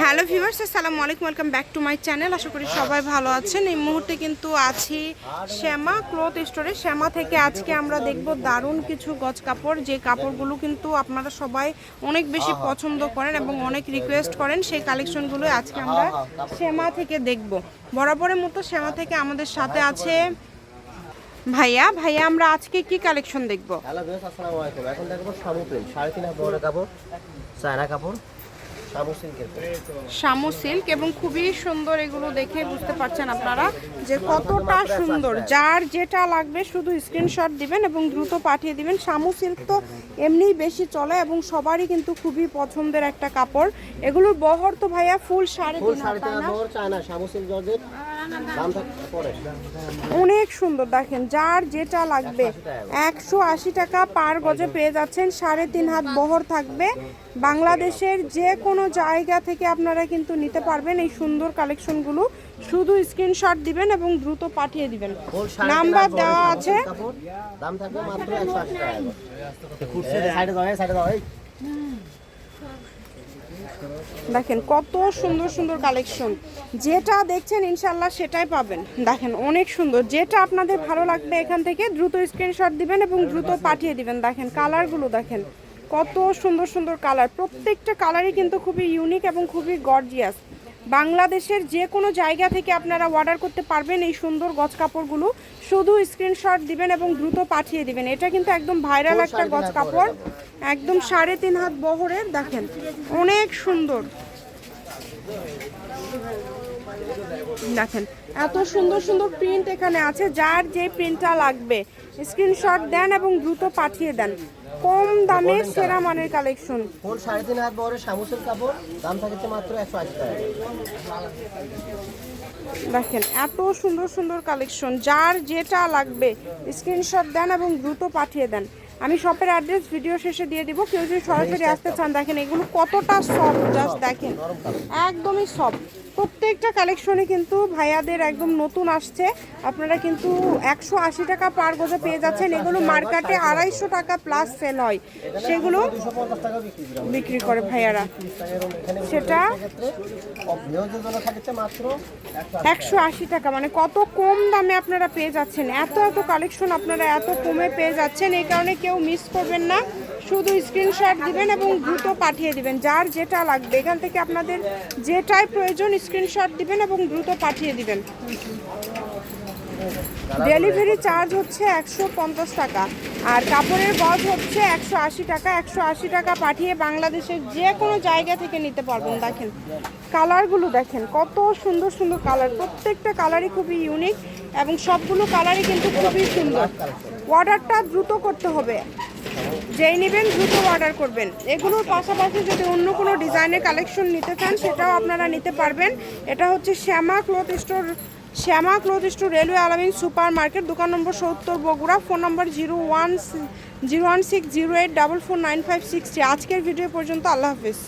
Hello viewers, আসসালামু আলাইকুম, welcome back to my channel. আশা করি সবাই ভালো আছেন। এই মুহূর্তে কিন্তু আছি শ্যামা ক্লথ স্টোরে। শ্যামা থেকে আজকে আমরা দেখব দারুণ কিছু গজ কাপড়। যে কাপড়গুলো কিন্তু আপনারা সবাই অনেক বেশি পছন্দ করেন এবং অনেক রিকোয়েস্ট করেন, সেই কালেকশনগুলো আজকে আমরা শ্যামা থেকে দেখব। বরাবরের মতো শ্যামা থেকে আমাদের সাথে আছে ভাইয়া। ভাইয়া, আমরা আজকে কি কালেকশন দেখব? হ্যালো বেশ আসসালামু আলাইকুম। এখন দেখব প্রিন্ট। সাড়ে তিন বড় কাপড়, চায়না কাপড়। শামু সিল্ক এবং খুবই সুন্দর এগুলো দেখে বুঝতে পারছেন আপনারা যে কতটা সুন্দর। যার যেটা লাগবে শুধু স্ক্রিনশট দিবেন এবং দ্রুত পাঠিয়ে দিবেন। শামু সিল্ক তো এমনিই বেশি চলে এবং সবারই কিন্তু খুবই পছন্দের একটা কাপড়। এগুলোর বহর তো ভাইয়া ফুল সাড়ে তিন তাই হাত না? অনেক সুন্দর দেখেন যার যেটা লাগবে একশো আশি টাকা পার গজে পেয়ে যাচ্ছেন সাড়ে তিন হাত বহর থাকবে। বাংলাদেশের যে কোনো জায়গা থেকে আপনারা কিন্তু নিতে পারবেন এই সুন্দর কালেকশনগুলো। শুধু স্ক্রিনশট দিবেন এবং দ্রুত পাঠিয়ে দিবেন। নাম্বার দেওয়া আছে। দাম থাকবে মাত্র একশো আশি টাকা করে। খুঁজছে যে সাইডে দাও এই সাইডে দাও এই দেখেন, কত সুন্দর সুন্দর কালেকশন যেটা দেখছেন ইনশাল্লাহ সেটাই পাবেন। দেখেন, অনেক সুন্দর। যেটা আপনাদের ভালো লাগবে এখান থেকে, দ্রুত স্ক্রিনশট দিবেন এবং দ্রুত পাঠিয়ে দিবেন। দেখেন কালারগুলো দেখেন, কত সুন্দর সুন্দর কালার প্রত্যেকটা কালারই কিন্তু খুবই ইউনিক এবং খুবই গর্জিয়াস বাংলাদেশের যে কোনো জায়গা থেকে আপনারা অর্ডার করতে পারবেন এই সুন্দর গজ কাপড়গুলো। শুধু স্ক্রিনশট দিবেন এবং দ্রুত পাঠিয়ে দিবেন। এটা কিন্তু একদম ভাইরাল একটা গজ কাপড়। একদম সাড়ে তিন হাত বহরের দেখেন অনেক সুন্দর। দেখেন এত সুন্দর সুন্দর প্রিন্ট এখানে আছে। যার যে প্রিন্টটা লাগবে স্ক্রিনশট দেন এবং দ্রুত পাঠিয়ে দেন। কম দামে সেরা মানের কালেকশন ফুল সাড়ে তিন হাত বড় শামু সিল্ক কাপড়? দাম থাকছে মাত্র একশো আশি টাকা। দেখেন এত সুন্দর সুন্দর কালেকশন যার যেটা লাগবে স্ক্রিনশট দেন এবং দ্রুত পাঠিয়ে দেন। আমি শপের অ্যাড্রেস ভিডিও শেষে দিয়ে দিব। কেউ যদি সরাসরি আসতে চান দেখেন এগুলো কতটা সফট জাস্ট দেখেন। একদমই সফট প্রত্যেকটা কালেকশনে কিন্তু ভাইয়াদের একদম নতুন আসছে। আপনারা কিন্তু একশো আশি টাকা পার গজে পেয়ে যাচ্ছেন। এগুলো মার্কেটে আড়াইশো টাকা প্লাস সেল হয়। সেগুলো বিক্রি করে ভাইয়ারা। সেটা একশো আশি টাকা। মানে কত কম দামে আপনারা পেয়ে যাচ্ছেন। এত এত কালেকশন আপনারা এত কমে পেয়ে যাচ্ছেন। এই কারণে কেউ মিস করবেন না। শুধু স্ক্রিনশট দিবেন এবং দ্রুত পাঠিয়ে দিবেন। যার যেটা লাগবে, এখান থেকে আপনাদের যেটাই প্রয়োজন স্ক্রিনশট দিবেন এবং দ্রুত পাঠিয়ে দিবেন। ডেলিভারি চার্জ হচ্ছে একশো পঞ্চাশ টাকা আর কাপড়ের গজ হচ্ছে একশো আশি টাকা। একশো আশি টাকা পাঠিয়ে বাংলাদেশের যে কোনো জায়গা থেকে নিতে পারবেন। দেখেন, কালারগুলো দেখেন, কত সুন্দর সুন্দর কালার। প্রত্যেকটা কালারই খুবই ইউনিক এবং সবগুলো কালারই কিন্তু খুবই সুন্দর। অর্ডারটা দ্রুত করতে হবে। যেই নেবেন দ্রুত অর্ডার করবেন। এগুলোর পাশাপাশি যদি অন্য কোনো ডিজাইনের কালেকশন নিতে চান, সেটাও আপনারা নিতে পারবেন। এটা হচ্ছে Shyama cloth store, Shyama cloth store railway Alamin super market দোকান নম্বর সত্তর Bogura, phone number zero one zero one six zero eight double four nine five six আজকের ভিডিও পর্যন্ত আল্লাহ হাফিজ।